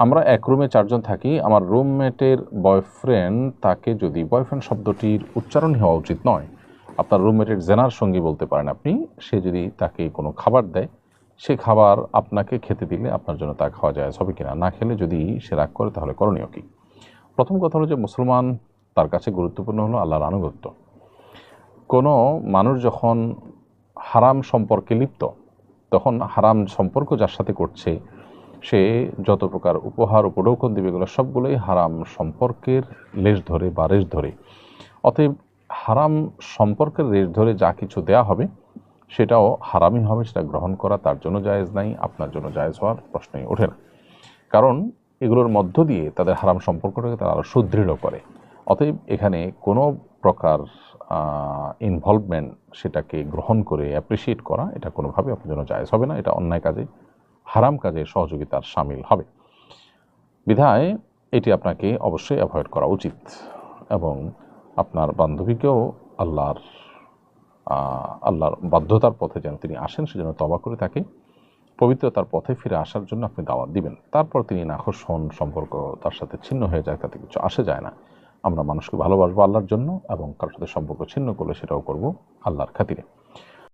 আমরা এক রুমে চারজন থাকি, আমার রুমমেটের বয়ফ্রেন্ড তাকে যদি বয়ফ্রেন্ড শব্দটির উচ্চারণ হওয়া উচিত নয়, আপনার রুমমেটের জেনার সঙ্গী বলতে পারেন আপনি, সে যদি তাকে কোনো খাবার দেয়, সে খাবার আপনাকে খেতে দিলে আপনার জন্য তা খাওয়া যায়, হবে কিনা? না খেলে যদি সে রাগ করে, তাহলে করণীয় কী? প্রথম কথা হলো যে মুসলমান তার কাছে গুরুত্বপূর্ণ হলো আল্লাহর আনুগত্য। কোনো মানুষ যখন হারাম সম্পর্কে লিপ্ত, তখন হারাম সম্পর্ক যার সাথে করছে সে যত প্রকার উপহার উপঢৌকন দেবে, এগুলো সবগুলোই হারাম সম্পর্কের লেশ ধরে বা রেশ ধরে। অতএব হারাম সম্পর্কের রেশ ধরে যা কিছু দেয়া হবে, সেটাও হারামই হবে, সেটা গ্রহণ করা তার জন্য জায়েজ নাই, আপনার জন্য জায়েজ হওয়ার প্রশ্নই ওঠে না। কারণ এগুলোর মধ্য দিয়ে তাদের হারাম সম্পর্কটাকে তারা আরও সুদৃঢ় করে। অতএব এখানে কোনো প্রকার ইনভলভমেন্ট সেটাকে গ্রহণ করে অ্যাপ্রিসিয়েট করা, এটা কোনোভাবে আপনার জন্য জায়েজ হবে না, এটা অন্যায় কাজে হারাম কাজে সহযোগিতার সামিল হবে। বিধায় এটি আপনাকে অবশ্যই অ্যাভয়েড করা উচিত এবং আপনার বান্ধবীকেও আল্লাহর আল্লাহর বাধ্যতার পথে যেন তিনি আসেন সেজন্য তবা করে তাকে পবিত্রতার পথে ফিরে আসার জন্য আপনি দাওয়াত দিবেন। তারপর তিনি নাখোশ হন, সম্পর্ক তার সাথে ছিন্ন হয়ে যায়, তাতে কিছু আসে যায় না। আমরা মানুষকে ভালোবাসবো আল্লাহর জন্য এবং কারোর সাথে সম্পর্ক ছিন্ন করলে সেটাও করব আল্লাহর খাতিরে।